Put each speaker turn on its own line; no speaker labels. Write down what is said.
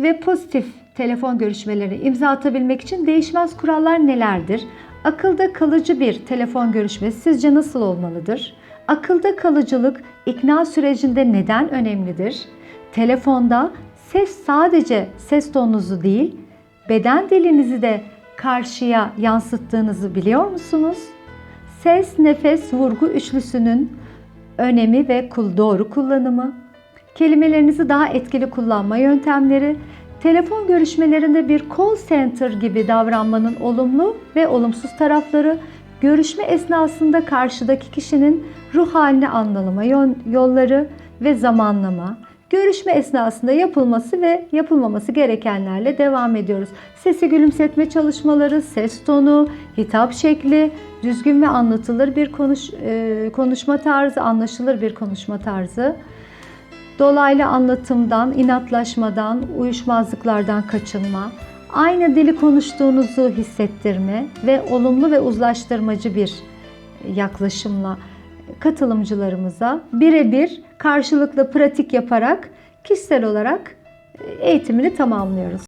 ve pozitif telefon görüşmeleri imza atabilmek için değişmez kurallar nelerdir? Akılda kalıcı bir telefon görüşmesi sizce nasıl olmalıdır? Akılda kalıcılık ikna sürecinde neden önemlidir? Telefonda ses sadece ses tonunuzu değil, beden dilinizi de karşıya yansıttığınızı biliyor musunuz? Ses, nefes, vurgu üçlüsünün önemi ve doğru kullanımı, kelimelerinizi daha etkili kullanma yöntemleri, telefon görüşmelerinde bir call center gibi davranmanın olumlu ve olumsuz tarafları, görüşme esnasında karşıdaki kişinin ruh halini anlama yolları ve zamanlama, görüşme esnasında yapılması ve yapılmaması gerekenlerle devam ediyoruz. Sesi gülümsetme çalışmaları, ses tonu, hitap şekli, düzgün ve anlatılır bir konuş, e, konuşma tarzı, anlaşılır bir konuşma tarzı. Dolaylı anlatımdan, inatlaşmadan, uyuşmazlıklardan kaçınma, aynı dili konuştuğunuzu hissettirme ve olumlu ve uzlaştırmacı bir yaklaşımla katılımcılarımıza birebir karşılıklı pratik yaparak kişisel olarak eğitimini tamamlıyoruz.